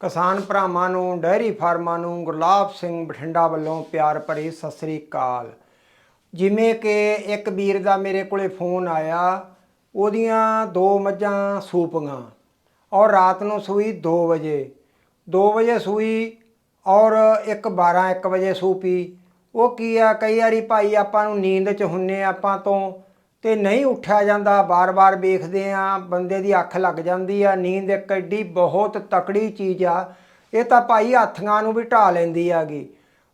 ਕਿਸਾਨ ਭਰਾਵਾਂ ਨੂੰ ਡੈਰੀ ਫਾਰਮਾਂ ਨੂੰ ਗੁਰਲਾਬ ਸਿੰਘ ਬਠਿੰਡਾ ਵੱਲੋਂ ਪਿਆਰ ਭਰੀ ਸਤਿ ਸ੍ਰੀ ਅਕਾਲ। ਜਿਵੇਂ ਕਿ ਇੱਕ ਵੀਰ ਦਾ ਮੇਰੇ ਕੋਲੇ ਫੋਨ ਆਇਆ, ਉਹਦੀਆਂ ਦੋ ਮੱਝਾਂ ਸੂਪੀਆਂ ਔਰ ਰਾਤ ਨੂੰ ਸੂਈ 2 ਵਜੇ। 2 ਵਜੇ ਸੂਈ ਔਰ ਇੱਕ 12 1 ਵਜੇ ਸੂਪੀ। ਉਹ ਕੀ ਆ, ਕਈ ਵਾਰੀ ਭਾਈ ਆਪਾਂ ਨੂੰ ਨੀਂਦ 'ਚ ਹੁੰਨੇ ਆਪਾਂ ਤੋਂ ਤੇ ਨਹੀਂ ਉੱਠਿਆ ਜਾਂਦਾ। ਬਾਰ-ਬਾਰ ਵੇਖਦੇ ਆ, ਬੰਦੇ ਦੀ ਅੱਖ ਲੱਗ ਜਾਂਦੀ ਆ, ਨੀਂਦ ਇੱਕ ਐਡੀ ਬਹੁਤ ਤਕੜੀ ਚੀਜ਼ ਆ, ਇਹ ਤਾਂ ਭਾਈ ਹੱਥਾਂ ਨੂੰ ਵੀ ਢਾ ਲੈਂਦੀ ਆਗੀ।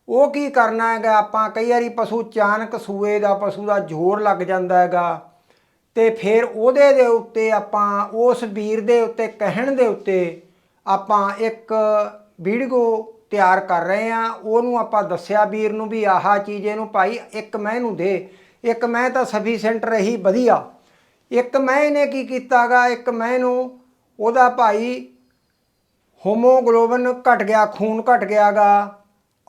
ਉਹ ਕੀ ਕਰਨਾ ਹੈਗਾ? ਆਪਾਂ ਕਈ ਵਾਰੀ ਪਸ਼ੂ ਅਚਾਨਕ ਸੂਏ ਦਾ, ਪਸ਼ੂ ਦਾ ਜ਼ੋਰ ਲੱਗ ਜਾਂਦਾ ਹੈਗਾ। ਤੇ ਫਿਰ ਉਹਦੇ ਦੇ ਉੱਤੇ ਆਪਾਂ, ਉਸ ਵੀਰ ਦੇ ਉੱਤੇ, ਕਹਿਣ ਦੇ ਉੱਤੇ ਆਪਾਂ ਇੱਕ ਵੀਡੀਓ ਤਿਆਰ ਕਰ ਰਹੇ ਆ। ਉਹਨੂੰ ਆਪਾਂ ਦੱਸਿਆ ਵੀਰ ਨੂੰ ਵੀ ਆਹਾ ਚੀਜ਼ ਇਹਨੂੰ ਭਾਈ ਇੱਕ ਮੈਂ ਨੂੰ ਦੇ। ਇੱਕ ਮੈਂ ਤਾਂ ਸਫੀ ਸੈਂਟਰ ਰਹੀ ਵਧੀਆ। ਇੱਕ ਮੈਂ ਇਹਨੇ ਕੀ ਕੀਤਾਗਾ? ਇੱਕ ਮੈਂ ਨੂੰ ਉਹਦਾ ਭਾਈ ਹੋਮੋਗਲੋਬਨ ਘਟ ਗਿਆ, ਖੂਨ ਘਟ ਗਿਆਗਾ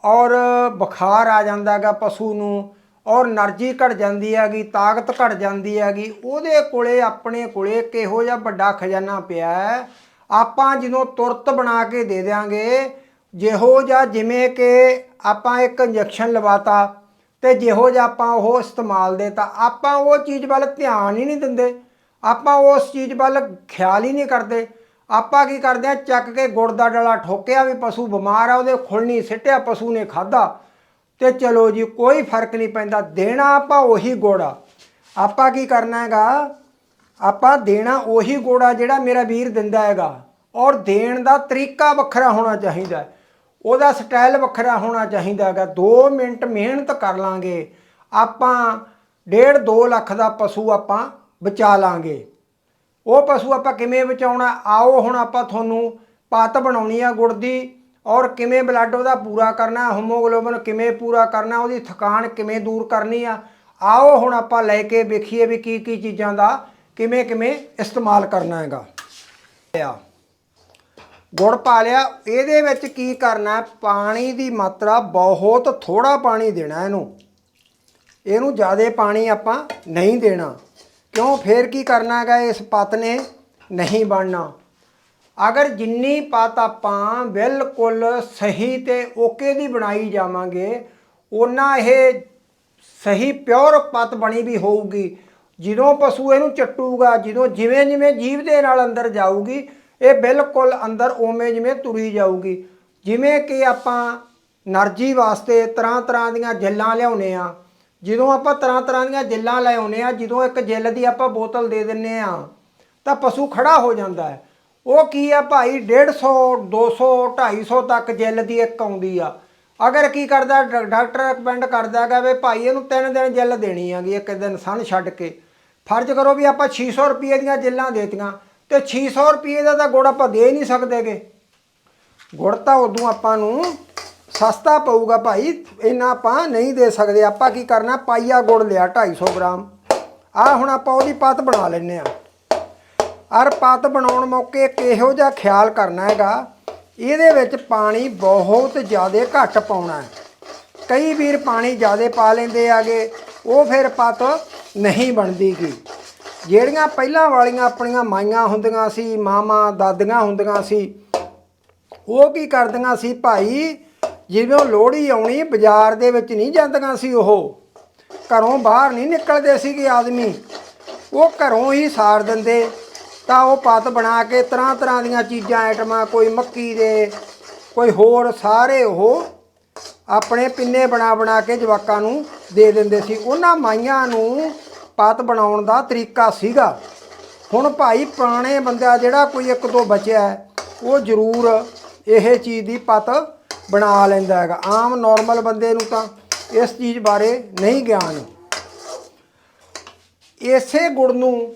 ਔਰ ਬੁਖਾਰ ਆ ਜਾਂਦਾਗਾ ਪਸ਼ੂ ਨੂੰ ਔਰ ਨਰਜੀ ਘਟ ਜਾਂਦੀ ਹੈਗੀ, ਤਾਕਤ ਘਟ ਜਾਂਦੀ ਹੈਗੀ। ਉਹਦੇ ਕੋਲੇ, ਆਪਣੇ ਕੋਲੇ ਕਿਹੋ ਜਿਹਾ ਵੱਡਾ ਖਜ਼ਾਨਾ ਪਿਆ ਆਪਾਂ ਜਦੋਂ ਤੁਰਤ ਬਣਾ ਕੇ ਦੇ ਦੇਾਂਗੇ ਜਿਹੋ ਜਾਂ ਜਿਵੇਂ ਕਿ ਆਪਾਂ ਇੱਕ ਇੰਜੈਕਸ਼ਨ ਲਵਾਤਾ। ਤੇ ਜਿਹੋ ਜਿਹਾ ਆਪਾਂ ਉਹ ਇਸਤੇਮਾਲ ਦੇ ਤਾਂ ਆਪਾਂ ਉਹ ਚੀਜ਼ ਵੱਲ ਧਿਆਨ ਹੀ ਨਹੀਂ ਦਿੰਦੇ। ਆਪਾਂ ਉਸ ਚੀਜ਼ ਵੱਲ ਖਿਆਲ ਹੀ ਨਹੀਂ ਕਰਦੇ। ਆਪਾਂ ਕੀ ਕਰਦੇ ਆ ਚੱਕ ਕੇ ਗੁੜ ਦਾ ਡਲਾ ਠੋਕਿਆ ਵੀ ਪਸ਼ੂ ਬਿਮਾਰ ਆ, ਉਹਦੇ ਖੁਲਣੀ ਸਿੱਟਿਆ, ਪਸ਼ੂ ਨੇ ਖਾਦਾ ਤੇ ਚਲੋ ਜੀ, ਕੋਈ ਫ਼ਰਕ ਨਹੀਂ ਪੈਂਦਾ, ਦੇਣਾ ਆਪਾਂ ਉਹੀ ਗੋੜਾ ਆਪਾਂ ਕੀ ਕਰਨਾ ਹੈਗਾ? ਆਪਾਂ ਦੇਣਾ ਉਹੀ ਗੋੜਾ ਜਿਹੜਾ ਮੇਰਾ ਵੀਰ ਦਿੰਦਾ ਹੈਗਾ। ਔਰ ਦੇਣ ਦਾ ਤਰੀਕਾ ਵੱਖਰਾ ਹੋਣਾ ਚਾਹੀਦਾ। ਹੈ। ਉਹਦਾ ਸਟਾਈਲ ਵੱਖਰਾ ਹੋਣਾ ਚਾਹੀਦਾ ਹੈਗਾ। 2 ਮਿੰਟ ਮਿਹਨਤ ਕਰ ਲਾਂਗੇ। ਆਪਾਂ 1.5 2 ਲੱਖ ਦਾ ਪਸ਼ੂ ਆਪਾਂ ਬਚਾ ਲਾਂਗੇ। ਉਹ ਪਸ਼ੂ ਆਪਾਂ ਕਿਵੇਂ ਬਚਾਉਣਾ? ਆਓ ਹੁਣ ਆਪਾਂ ਤੁਹਾਨੂੰ ਪੱਤ ਬਣਾਉਣੀ ਆ ਗੁੜ ਦੀ ਔਰ ਕਿਵੇਂ ਬਲੱਡ ਉਹਦਾ ਪੂਰਾ ਕਰਨਾ, ਹੋਮੋਗਲੋਬਿਨ ਕਿਵੇਂ ਪੂਰਾ ਕਰਨਾ, ਉਹਦੀ ਥਕਾਨ ਕਿਵੇਂ ਦੂਰ ਕਰਨੀ ਆ। ਆਓ ਹੁਣ ਆਪਾਂ ਲੈ ਕੇ ਵੇਖੀਏ ਵੀ ਕੀ ਕੀ ਚੀਜ਼ਾਂ ਦਾ ਕਿਵੇਂ ਕਿਵੇਂ ਇਸਤੇਮਾਲ ਕਰਨਾ ਹੈਗਾ। ਆ ਗੁੜ ਪਾ ਲਿਆ। ਇਹਦੇ ਵਿੱਚ ਕੀ ਕਰਨਾ ਪਾਣੀ ਦੀ ਮਾਤਰਾ ਬਹੁਤ ਥੋੜਾ ਪਾਣੀ ਦੇਣਾ ਇਹਨੂੰ। ਇਹਨੂੰ ਜ਼ਿਆਦਾ ਪਾਣੀ ਆਪਾਂ ਨਹੀਂ ਦੇਣਾ। ਕਿਉਂ? ਫੇਰ ਕੀ ਕਰਨਾ ਹੈਗਾ? ਇਸ ਪੱਤ ਨੇ ਨਹੀਂ ਬਣਨਾ। ਅਗਰ ਜਿੰਨੀ ਪੱਤ ਆਪਾਂ ਬਿਲਕੁਲ ਸਹੀ ਤੇ ਓਕੇ ਦੀ ਬਣਾਈ ਜਾਵਾਂਗੇ ਉਹਨਾਂ ਇਹ ਸਹੀ ਪਿਓਰ ਪੱਤ ਬਣੀ ਵੀ ਹੋਊਗੀ। ਜਦੋਂ ਪਸ਼ੂ ਇਹਨੂੰ ਚੱਟੂਗਾ, ਜਦੋਂ ਜਿਵੇਂ ਜਿਵੇਂ ਜੀਵ ਦੇ ਨਾਲ ਅੰਦਰ ਜਾਊਗੀ ਇਹ ਬਿਲਕੁਲ ਅੰਦਰ ਓਵੇਂ ਜਿਵੇਂ ਤੁਰੀ ਜਾਊਗੀ। ਜਿਵੇਂ ਕਿ ਆਪਾਂ એનર્ਜੀ ਵਾਸਤੇ ਤਰ੍ਹਾਂ ਤਰ੍ਹਾਂ ਦੀਆਂ ਜੱਲਾਂ ਲਿਆਉਨੇ ਆ। ਜਦੋਂ ਆਪਾਂ ਤਰ੍ਹਾਂ ਤਰ੍ਹਾਂ ਦੀਆਂ ਜੱਲਾਂ ਲਿਆਉਨੇ ਆ, ਜਦੋਂ ਇੱਕ ਜੱਲ ਦੀ ਆਪਾਂ ਬੋਤਲ ਦੇ ਦਿੰਨੇ ਆ, ਤਾਂ ਪਸ਼ੂ ਖੜਾ ਹੋ ਜਾਂਦਾ ਹੈ। ਉਹ ਕੀ ਆ ਭਾਈ 150 200 250 ਤੱਕ ਜੈਲ ਦੀ ਇੱਕ ਆਉਂਦੀ ਆ। ਅਗਰ ਕੀ ਕਰਦਾ ਡਾਕਟਰ ਰეკਮੈਂਡ ਕਰਦਾ ਹੈਗਾ ਵੀ ਭਾਈ ਇਹਨੂੰ ਤਿੰਨ ਦਿਨ ਜੈਲ ਦੇਣੀ ਆਗੀ ਇੱਕ ਦਿਨ ਸਣ ਛੱਡ ਕੇ। ਫਰਜ਼ ਕਰੋ ਵੀ ਆਪਾਂ 600 ਰੁਪਏ ਦੀਆਂ ਜੈਲਾਂ ਦੇਤੀਆਂ। ਤੇ 600 ਰੁਪਏ ਦਾ ਤਾਂ ਗੁੜ ਆਪਾਂ ਦੇ ਨਹੀਂ ਸਕਦੇਗੇ ਗੁੜ ਤਾਂ ਉਦੋਂ ਆਪਾਂ ਨੂੰ ਸਸਤਾ ਪਊਗਾ ਭਾਈ, ਇੰਨਾ ਆਪਾਂ ਨਹੀਂ ਦੇ ਸਕਦੇ। ਆਪਾਂ ਕੀ ਕਰਨਾ, ਪਾਈਆ ਗੁੜ ਲਿਆ 250 ਗ੍ਰਾਮ। ਆ ਹੁਣ ਆਪਾਂ ਉਹਦੀ ਪੱਤ ਬਣਾ ਲੈਨੇ ਆ ਅਰ ਪੱਤ ਬਣਾਉਣ ਮੌਕੇ ਕਿਹੋ ਜਿਹਾ ਖਿਆਲ ਕਰਨਾ ਹੈਗਾ, ਇਹਦੇ ਵਿੱਚ ਪਾਣੀ ਬਹੁਤ ਜ਼ਿਆਦਾ ਘੱਟ ਪਾਉਣਾ ਹੈ। ਕਈ ਵੀਰ ਪਾਣੀ ਜ਼ਿਆਦਾ ਪਾ ਲੈਂਦੇ ਆਗੇ ਉਹ ਫਿਰ ਪੱਤ ਨਹੀਂ ਬਣਦੀਗੀ। ਜਿਹੜੀਆਂ ਪਹਿਲਾਂ ਵਾਲੀਆਂ ਆਪਣੀਆਂ ਮਾਈਆਂ ਹੁੰਦੀਆਂ ਸੀ ਮਾਮਾ ਦਾਦੀਆਂ ਹੁੰਦੀਆਂ ਸੀ, ਉਹ ਕੀ ਕਰਦੀਆਂ ਸੀ ਭਾਈ? ਜਿਵੇਂ ਲੋਹੜੀ ਆਉਣੀ, ਬਾਜ਼ਾਰ ਦੇ ਵਿੱਚ ਨਹੀਂ ਜਾਂਦੀਆਂ ਸੀ ਉਹ। ਘਰੋਂ ਬਾਹਰ ਨਹੀਂ ਨਿਕਲਦੇ ਸੀਗੇ ਆਦਮੀ। ਉਹ ਘਰੋਂ ਹੀ ਸਾਰ ਦਿੰਦੇ। ਤਾਂ ਉਹ ਪੱਤ ਬਣਾ ਕੇ ਤਰ੍ਹਾਂ ਤਰ੍ਹਾਂ ਦੀਆਂ ਚੀਜ਼ਾਂ, ਆਈਟਮਾਂ, ਕੋਈ ਮੱਕੀ ਦੇ, ਕੋਈ ਹੋਰ, ਸਾਰੇ ਉਹ ਆਪਣੇ ਪਿੰਨੇ ਬਣਾ ਬਣਾ ਕੇ ਜਵਾਕਾਂ ਨੂੰ ਦੇ ਦਿੰਦੇ ਸੀ। ਉਹਨਾਂ ਮਾਈਆਂ ਨੂੰ ਪੱਤ ਬਣਾਉਣ ਦਾ ਤਰੀਕਾ ਸੀਗਾ। ਹੁਣ ਭਾਈ ਪੁਰਾਣੇ ਬੰਦਾ ਜਿਹੜਾ ਕੋਈ ਇੱਕ ਦੋ ਬਚਿਆ, ਉਹ ਜ਼ਰੂਰ ਇਹ ਚੀਜ਼ ਦੀ ਪੱਤ ਬਣਾ ਲੈਂਦਾ ਹੈਗਾ। ਆਮ ਨਾਰਮਲ ਬੰਦੇ ਨੂੰ ਤਾਂ ਇਸ ਚੀਜ਼ ਬਾਰੇ ਨਹੀਂ ਗਿਆਨ। ਇਸੇ ਗੁੜ ਨੂੰ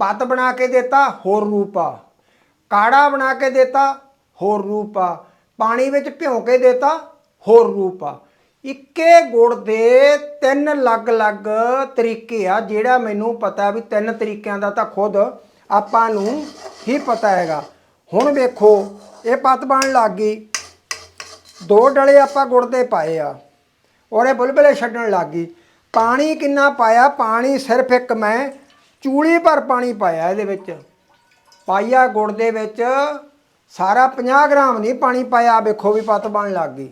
ਪੱਤ ਬਣਾ ਕੇ ਦਿੱਤਾ, ਹੋਰ ਰੂਪ ਆ। ਕਾੜਾ ਬਣਾ ਕੇ ਦਿੱਤਾ, ਹੋਰ ਰੂਪ ਆ। ਪਾਣੀ ਵਿੱਚ ਭਿਉਂ ਕੇ ਦਿੱਤਾ, ਹੋਰ ਰੂਪ ਆ। ਇੱਕੇ ਗੁੜ ਦੇ ਤਿੰਨ ਅਲੱਗ-ਅਲੱਗ ਤਰੀਕੇ ਆ, ਜਿਹੜਾ ਮੈਨੂੰ ਪਤਾ ਵੀ ਤਿੰਨ ਤਰੀਕਿਆਂ ਦਾ ਤਾਂ ਖੁਦ ਆਪਾਂ ਨੂੰ ਹੀ ਪਤਾ ਹੈਗਾ। ਹੁਣ ਵੇਖੋ, ਇਹ ਪਤ ਬਣ ਲੱਗ ਗਈ। ਦੋ ਡਲੇ ਆਪਾਂ ਗੁੜ ਦੇ ਪਾਏ ਆ, ਔਰ ਇਹ ਬੁਲਬੁਲੇ ਛੱਡਣ ਲੱਗ ਗਈ। ਪਾਣੀ ਕਿੰਨਾ ਪਾਇਆ? ਪਾਣੀ ਸਿਰਫ ਇੱਕ ਮੈਂ ਚੂਲੀ ਭਰ ਪਾਣੀ ਪਾਇਆ ਇਹਦੇ ਵਿੱਚ। ਪਾਈਆ ਗੁੜ ਦੇ ਵਿੱਚ ਸਾਰਾ 50 ਗ੍ਰਾਮ ਨਹੀਂ ਪਾਣੀ ਪਾਇਆ, ਵੇਖੋ ਵੀ ਪਤ ਬਣ ਲੱਗ ਗਈ।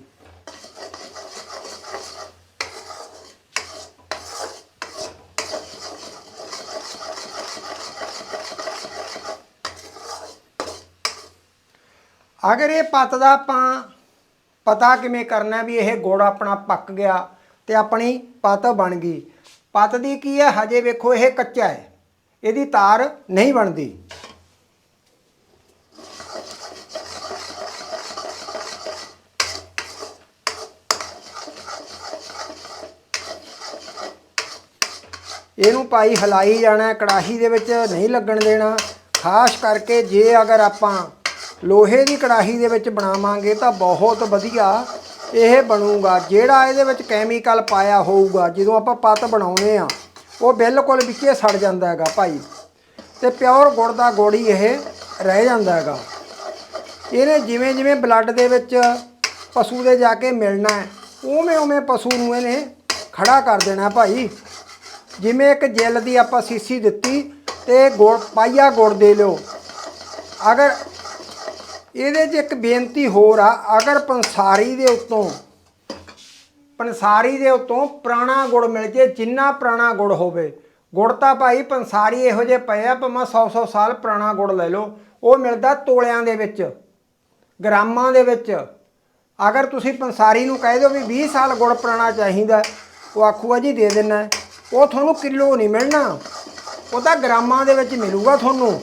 ਅਗਰ ਇਹ ਪੱਤ ਦਾ ਆਪਾਂ ਪਤਾ ਕਿਵੇਂ ਕਰਨਾ ਵੀ ਇਹ ਗੁੜ ਆਪਣਾ ਪੱਕ ਗਿਆ ਤੇ ਆਪਣੀ ਪੱਤ ਬਣ ਗਈ। ਪੱਤ ਦੀ ਕੀ ਹੈ? ਹਜੇ ਵੇਖੋ ਇਹ ਕੱਚਾ ਹੈ। ਇਹਦੀ ਤਾਰ ਨਹੀਂ ਬਣਦੀ। ਇਹਨੂੰ ਭਾਈ ਹਲਾਈ ਜਾਣਾ, ਕੜਾਹੀ ਦੇ ਵਿੱਚ ਨਹੀਂ ਲੱਗਣ ਦੇਣਾ। ਖਾਸ ਕਰਕੇ ਜੇ ਅਗਰ ਆਪਾਂ ਲੋਹੇ ਦੀ ਕੜਾਹੀ ਦੇ ਵਿੱਚ ਬਣਾਵਾਂਗੇ ਤਾਂ ਬਹੁਤ ਵਧੀਆ ਇਹ ਬਣੂਗਾ। ਜਿਹੜਾ ਇਹਦੇ ਵਿੱਚ ਕੈਮੀਕਲ ਪਾਇਆ ਹੋਊਗਾ, ਜਦੋਂ ਆਪਾਂ ਪੱਤ ਬਣਾਉਨੇ ਆ, ਉਹ ਬਿਲਕੁਲ ਵਿੱਚੇ ਸੜ ਜਾਂਦਾ ਹੈਗਾ ਭਾਈ। ਤੇ ਪਿਓਰ ਗੁੜ ਦਾ ਗੁੜ ਹੀ ਇਹ ਰਹਿ ਜਾਂਦਾ ਹੈਗਾ। ਇਹਨੇ ਜਿਵੇਂ ਜਿਵੇਂ ਬਲੱਡ ਦੇ ਵਿੱਚ ਪਸ਼ੂ ਦੇ ਜਾ ਕੇ ਮਿਲਣਾ ਹੈ, ਉਵੇਂ ਉਵੇਂ ਪਸ਼ੂ ਨੂੰ ਇਹਨੇ ਖੜਾ ਕਰ ਦੇਣਾ ਭਾਈ। ਜਿਵੇਂ ਇੱਕ ਜੈਲ ਦੀ ਆਪਾਂ ਸੀਸੀ ਦਿੱਤੀ ਤੇ ਗੁੜ, ਪਾਈਆ ਗੁੜ ਦੇ ਲਿਓ। ਅਗਰ ਇਹਦੇ 'ਚ ਇੱਕ ਬੇਨਤੀ ਹੋਰ ਆ, ਅਗਰ ਪੰਸਾਰੀ ਦੇ ਉੱਤੋਂ, ਪੰਸਾਰੀ ਦੇ ਉੱਤੋਂ ਪੁਰਾਣਾ ਗੁੜ ਮਿਲ ਜੇ, ਜਿੰਨਾ ਪੁਰਾਣਾ ਗੁੜ ਹੋਵੇ, ਗੁੜ ਤਾਂ ਭਾਈ ਪੰਸਾਰੀ ਇਹੋ ਜਿਹੇ ਪਏ ਆ, ਭਾਵੇਂ 100-100 ਸਾਲ ਪੁਰਾਣਾ ਗੁੜ ਲੈ ਲਓ, ਉਹ ਮਿਲਦਾ ਤੋਲਿਆਂ ਦੇ ਵਿੱਚ, ਗ੍ਰਾਮਾਂ ਦੇ ਵਿੱਚ। ਅਗਰ ਤੁਸੀਂ ਪੰਸਾਰੀ ਨੂੰ ਕਹਿ ਦਿਓ ਵੀ 20 ਸਾਲ ਗੁੜ ਪੁਰਾਣਾ ਚਾਹੀਦਾ, ਉਹ ਆਖੂਗਾ ਜੀ ਦੇ ਦੇਣਾ ਉਹ ਤੁਹਾਨੂੰ ਕਿਲੋ ਨਹੀਂ ਮਿਲਣਾ। ਉਹ ਤਾਂ ਗ੍ਰਾਮਾਂ ਦੇ ਵਿੱਚ ਮਿਲੂਗਾ ਤੁਹਾਨੂੰ।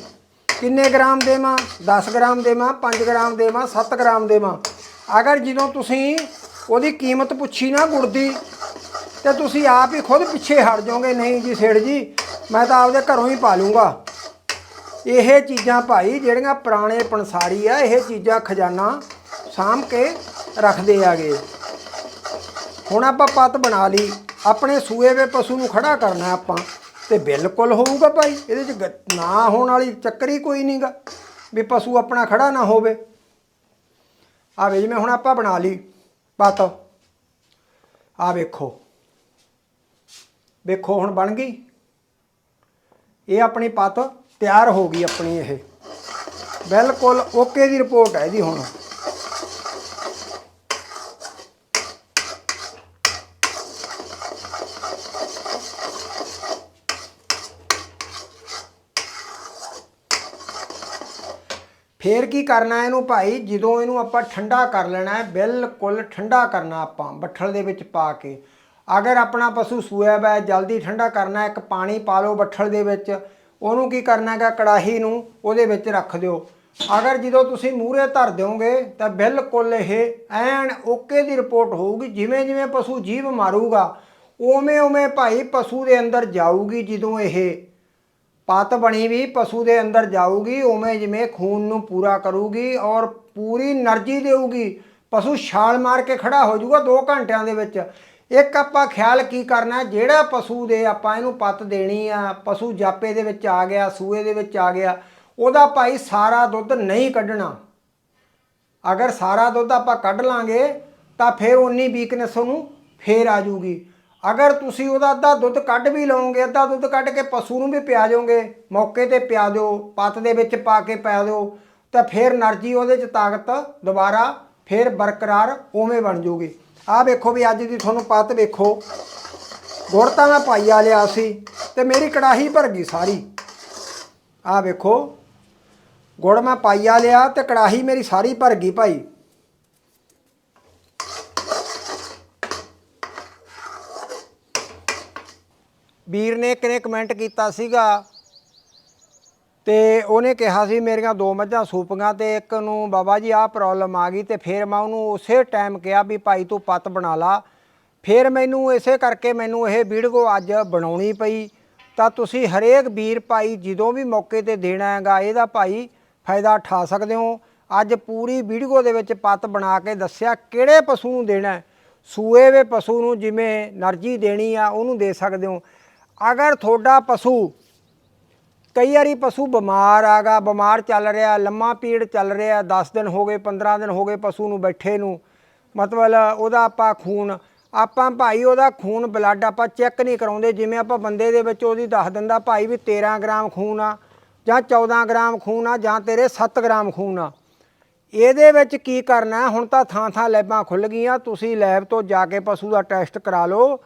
ਕਿੰਨੇ ਗ੍ਰਾਮ ਦੇਵਾਂ? 10 ਗ੍ਰਾਮ ਦੇਵਾਂ 5 ਗ੍ਰਾਮ ਦੇਵਾਂ 7 ਗ੍ਰਾਮ ਦੇਵਾਂ? ਅਗਰ ਜਦੋਂ ਤੁਸੀਂ ਉਹਦੀ ਕੀਮਤ ਪੁੱਛੀ ਨਾ ਗੁੜ ਦੀ, ਤੇ ਤੁਸੀਂ ਆਪ ਹੀ ਖੁਦ ਪਿੱਛੇ ਹਟ ਜਾਓਗੇ, ਨਹੀਂ ਜੀ ਸੇਠ ਜੀ, ਮੈਂ ਤਾਂ ਆਪਦੇ ਘਰੋਂ ਹੀ ਪਾ ਲੂੰਗਾ। ਇਹ ਚੀਜ਼ਾਂ ਭਾਈ ਜਿਹੜੀਆਂ ਪੁਰਾਣੇ ਪੰਸਾਰੀ ਆ, ਇਹ ਚੀਜ਼ਾਂ ਖਜ਼ਾਨਾ ਸਾਂਭ ਕੇ ਰੱਖਦੇ ਆਗੇ। ਹੁਣ ਆਪਾਂ ਪੱਤ ਬਣਾ ਲਈ, ਆਪਣੇ ਸੂਏ ਦੇ ਪਸ਼ੂ ਨੂੰ ਖੜਾ ਕਰਨਾ ਆਪਾਂ। ਤੇ ਬਿਲਕੁਲ ਹੋਊਗਾ ਭਾਈ, ਇਹਦੇ ਚ ਗ- ਨਾ ਹੋਣ ਵਾਲੀ ਚੱਕਰ ਹੀ ਕੋਈ ਨਹੀਂਗਾ ਵੀ ਪਸ਼ੂ ਆਪਣਾ ਖੜਾ ਨਾ ਹੋਵੇ। ਆ ਵੇ ਜਿਵੇਂ ਹੁਣ ਆਪਾਂ ਬਣਾ ਲਈ ਪੱਤ। ਆ ਵੇਖੋ। ਵੇਖੋ, ਹੁਣ ਬਣ ਗਈ। ਇਹ ਆਪਣੀ ਪੱਤ ਤਿਆਰ ਹੋ ਗਈ ਆਪਣੀ ਇਹ। ਬਿਲਕੁਲ ਓਕੇ ਦੀ ਰਿਪੋਰਟ ਹੈ ਇਹਦੀ ਹੁਣ ਫੇਰ ਕੀ ਕਰਨਾ ਇਹਨੂੰ ਭਾਈ? ਜਦੋਂ ਇਹਨੂੰ ਆਪਾਂ ਠੰਡਾ ਕਰ ਲੈਣਾ ਹੈ, ਬਿਲਕੁਲ ਠੰਡਾ ਕਰਨਾ ਆਪਾਂ, ਬੱਠਲ ਦੇ ਵਿੱਚ ਪਾ ਕੇ। ਅਗਰ ਆਪਣਾ ਪਸ਼ੂ ਸੂਇਆ ਵਾ ਜਲਦੀ ਠੰਡਾ ਕਰਨਾ ਇੱਕ ਪਾਣੀ ਪਾ ਲਓ ਬੱਠਲ ਦੇ ਵਿੱਚ। ਉਹਨੂੰ ਕੀ ਕਰਨਾ ਹੈਗਾ? ਕੜਾਹੀ ਨੂੰ ਉਹਦੇ ਵਿੱਚ ਰੱਖ ਦਿਓ। ਅਗਰ ਜਦੋਂ ਤੁਸੀਂ ਮੂਹਰੇ ਧਰ ਦਿਓਗੇ, ਤਾਂ ਬਿਲਕੁਲ ਇਹ ਐਨ ਓਕੇ ਦੀ ਰਿਪੋਰਟ ਹੋਊਗੀ, ਜਿਵੇਂ ਜਿਵੇਂ ਪਸ਼ੂ ਜੀਵ ਮਾਰੂਗਾ, ਉਵੇਂ ਉਵੇਂ ਭਾਈ ਪਸ਼ੂ ਦੇ ਅੰਦਰ ਜਾਊਗੀ ਜਦੋਂ ਇਹ ਪਤ ਬਣੀ ਵੀ ਪਸ਼ੂ ਦੇ ਅੰਦਰ ਜਾਊਗੀ, ਉਵੇਂ ਜਿਵੇਂ ਖੂਨ ਨੂੰ ਪੂਰਾ ਕਰੂਗੀ ਔਰ ਪੂਰੀ એનર્ਜੀ ਦੇਊਗੀ। ਪਸ਼ੂ ਛਾਲ ਮਾਰ ਕੇ ਖੜਾ ਹੋ ਜਾਊਗਾ 2 ਘੰਟਿਆਂ ਦੇ ਵਿੱਚ। ਇੱਕ ਆਪਾਂ ਖਿਆਲ ਕੀ ਕਰਨਾ, ਜਿਹੜਾ ਪਸ਼ੂ ਦੇ ਆਪਾਂ ਇਹਨੂੰ ਪਤ ਦੇਣੀ ਆ, ਪਸ਼ੂ ਜਾਪੇ ਦੇ ਵਿੱਚ ਆ ਗਿਆ, ਸੂਏ ਦੇ ਵਿੱਚ ਆ ਗਿਆ, ਉਹਦਾ ਭਾਈ ਸਾਰਾ ਦੁੱਧ ਨਹੀਂ ਕੱਢਣਾ। ਅਗਰ ਸਾਰਾ ਦੁੱਧ ਆਪਾਂ ਕੱਢ ਲਾਂਗੇ, ਤਾਂ ਫਿਰ ਉਨੀ ਵੀਕਨੈਸ ਉਹਨੂੰ ਫੇਰ ਆ ਜੂਗੀ ਅਗਰ ਤੁਸੀਂ ਉਹਦਾ ਅੱਧਾ ਦੁੱਧ ਕੱਢ ਵੀ ਲਓਗੇ, ਅੱਧਾ ਦੁੱਧ ਕੱਢ ਕੇ ਪਸ਼ੂ ਨੂੰ ਵੀ ਪਿਆ ਜਾਓਗੇ ਮੌਕੇ ਤੇ ਪਿਆ ਦਿਓ, ਪੱਤ ਦੇ ਵਿੱਚ ਪਾ ਕੇ ਪਿਆ ਦਿਓ, ਤਾਂ ਫਿਰ એનર્ਜੀ ਉਹਦੇ ਚ ਤਾਕਤ ਦੁਬਾਰਾ ਫਿਰ ਬਰਕਰਾਰ ਉਵੇਂ ਬਣ ਜਾਊਗੀ ਆਹ ਵੇਖੋ ਵੀ ਅੱਜ ਦੀ ਤੁਹਾਨੂੰ ਪੱਤ ਵੇਖੋ। ਗੁੜ ਤਾਂ ਮੈਂ ਪਾਈ ਆ ਲਿਆ ਸੀ ਤੇ ਮੇਰੀ ਕੜਾਹੀ ਭਰ ਗਈ ਸਾਰੀ। ਆਹ ਵੇਖੋ। ਗੁੜ ਮੈਂ ਪਾਈ ਆ ਲਿਆ ਤੇ ਕੜਾਹੀ ਮੇਰੀ ਸਾਰੀ ਭਰ ਗਈ ਭਾਈ। ਵੀਰ ਨੇ ਇੱਕ ਨੇ ਕਮੈਂਟ ਕੀਤਾ ਸੀਗਾ ਤੇ ਉਹਨੇ ਕਿਹਾ ਸੀ ਮੇਰੀਆਂ ਦੋ ਮੱਝਾਂ ਸੂਪੀਆਂ ਤੇ ਇੱਕ ਨੂੰ ਬਾਬਾ ਜੀ ਆਹ ਪ੍ਰੋਬਲਮ ਆ ਗਈ ਤੇ ਫਿਰ ਮੈਂ ਉਹਨੂੰ ਉਸੇ ਟਾਈਮ ਕਿਹਾ ਵੀ ਭਾਈ ਤੂੰ ਪੱਤ ਬਣਾ ਲਾ। ਫਿਰ ਮੈਨੂੰ ਇਸੇ ਕਰਕੇ ਮੈਨੂੰ ਇਹ ਵੀਡੀਓ ਅੱਜ ਬਣਾਉਣੀ ਪਈ। ਤਾਂ ਤੁਸੀਂ ਹਰੇਕ ਵੀਰ ਭਾਈ ਜਦੋਂ ਵੀ ਮੌਕੇ ਤੇ ਦੇਣਾ ਹੈਗਾ, ਇਹਦਾ ਭਾਈ ਫਾਇਦਾ ਠਾ ਸਕਦੇ ਹੋ। ਅੱਜ ਪੂਰੀ ਵੀਡੀਓ ਦੇ ਵਿੱਚ ਪੱਤ ਬਣਾ ਕੇ ਦੱਸਿਆ ਕਿਹੜੇ ਪਸ਼ੂ ਨੂੰ ਦੇਣਾ ਸੂਏ ਵੇ ਪਸ਼ੂ ਨੂੰ ਜਿਵੇਂ ਨਰਜੀ ਦੇਣੀ ਆ, ਉਹਨੂੰ ਦੇ ਸਕਦੇ ਹੋ। ਅਗਰ ਤੁਹਾਡਾ ਪਸ਼ੂ, ਕਈ ਵਾਰੀ ਪਸ਼ੂ ਬਿਮਾਰ ਆਗਾ, ਬਿਮਾਰ ਚੱਲ ਰਿਹਾ, ਲੰਮਾ ਪੀੜ ਚੱਲ ਰਿਹਾ 10 ਦਿਨ ਹੋ ਗਏ 15 ਦਿਨ ਹੋ ਗਏ ਪਸ਼ੂ ਨੂੰ ਬੈਠੇ ਨੂੰ, ਮਤਲਬ ਉਹਦਾ ਆਪਾਂ ਖੂਨ, ਆਪਾਂ ਭਾਈ ਉਹਦਾ ਖੂਨ ਬਲੱਡ ਆਪਾਂ ਚੈੱਕ ਨਹੀਂ ਕਰਾਉਂਦੇ, ਜਿਵੇਂ ਆਪਾਂ ਬੰਦੇ ਦੇ ਵਿੱਚ ਉਹਦੀ ਦੱਸ ਦਿੰਦਾ ਭਾਈ ਵੀ 13 ਗ੍ਰਾਮ ਖੂਨ ਆ, ਜਾਂ 14 ਗ੍ਰਾਮ ਖੂਨ ਆ, ਜਾਂ ਤੇਰੇ 7 ਗ੍ਰਾਮ ਖੂਨ ਆ। ਇਹਦੇ ਵਿੱਚ ਕੀ ਕਰਨਾ, ਹੁਣ ਤਾਂ ਥਾਂ ਥਾਂ ਲੈਬਾਂ ਖੁੱਲ ਗਈਆਂ, ਤੁਸੀਂ ਲੈਬ ਤੋਂ ਜਾ ਕੇ ਪਸ਼ੂ ਦਾ ਟੈਸਟ ਕਰਾ ਲਓ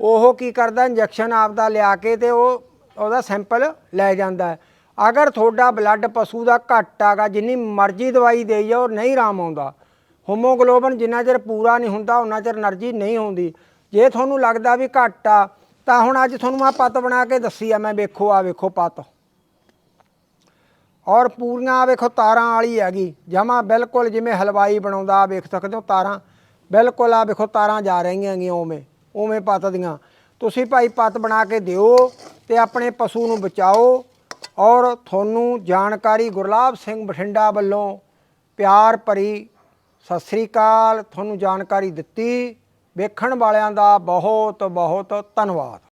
ਉਹ ਕੀ ਕਰਦਾ ਇੰਜੈਕਸ਼ਨ ਆਪ ਦਾ ਲਿਆ ਕੇ ਤੇ ਉਹ ਉਹਦਾ ਸੈਂਪਲ ਲੈ ਜਾਂਦਾ ਅਗਰ ਤੁਹਾਡਾ ਬਲੱਡ ਪਸ਼ੂ ਦਾ ਘੱਟ ਆਗਾ ਜਿੰਨੀ ਮਰਜ਼ੀ ਦਵਾਈ ਦੇਈ ਜਾਓ ਨਹੀਂ ਰਾਮ ਆਉਂਦਾ। ਹੋਮੋਗਲੋਬਨ ਜਿੰਨਾ ਚਿਰ ਪੂਰਾ ਨਹੀਂ ਹੁੰਦਾ ਉਹਨਾਂ ਚਿਰ એનર્ਜੀ ਨਹੀਂ ਹੁੰਦੀ ਜੇ ਤੁਹਾਨੂੰ ਲੱਗਦਾ ਵੀ ਘੱਟ ਆ, ਤਾਂ ਹੁਣ ਅੱਜ ਤੁਹਾਨੂੰ ਆ ਪਤ ਬਣਾ ਕੇ ਦੱਸੀ ਆ, ਮੈਂ ਵੇਖੋ ਆ ਵੇਖੋ ਪਤ। ਔਰ ਪੂਰੀਆਂ ਆ ਵੇਖੋ ਤਾਰਾਂ ਵਾਲੀ ਹੈਗੀ। ਜਮਾ ਬਿਲਕੁਲ ਜਿਵੇਂ ਹਲਵਾਈ ਬਣਾਉਂਦਾ ਆ ਵੇਖ ਸਕਦੇ ਹੋ ਤਾਰਾਂ। ਬਿਲਕੁਲ ਆ ਵੇਖੋ ਤਾਰਾਂ ਜਾ ਰਹੀਆਂ ਹੈਗੀਆਂ ਉਵੇਂ। ਉਵੇਂ ਪੱਤ ਦੀਆਂ। ਤੁਸੀਂ ਭਾਈ ਪੱਤ ਬਣਾ ਕੇ ਦਿਓ ਤੇ ਆਪਣੇ ਪਸ਼ੂ ਨੂੰ ਬਚਾਓ ਔਰ ਤੁਹਾਨੂੰ ਜਾਣਕਾਰੀ ਗੁਰਲਾਬ ਸਿੰਘ ਬਠਿੰਡਾ ਵੱਲੋਂ ਪਿਆਰ ਭਰੀ ਸਤਿ ਸ੍ਰੀ ਅਕਾਲ। ਤੁਹਾਨੂੰ ਜਾਣਕਾਰੀ ਦਿੱਤੀ। ਵੇਖਣ ਵਾਲਿਆਂ ਦਾ ਬਹੁਤ ਬਹੁਤ ਧੰਨਵਾਦ।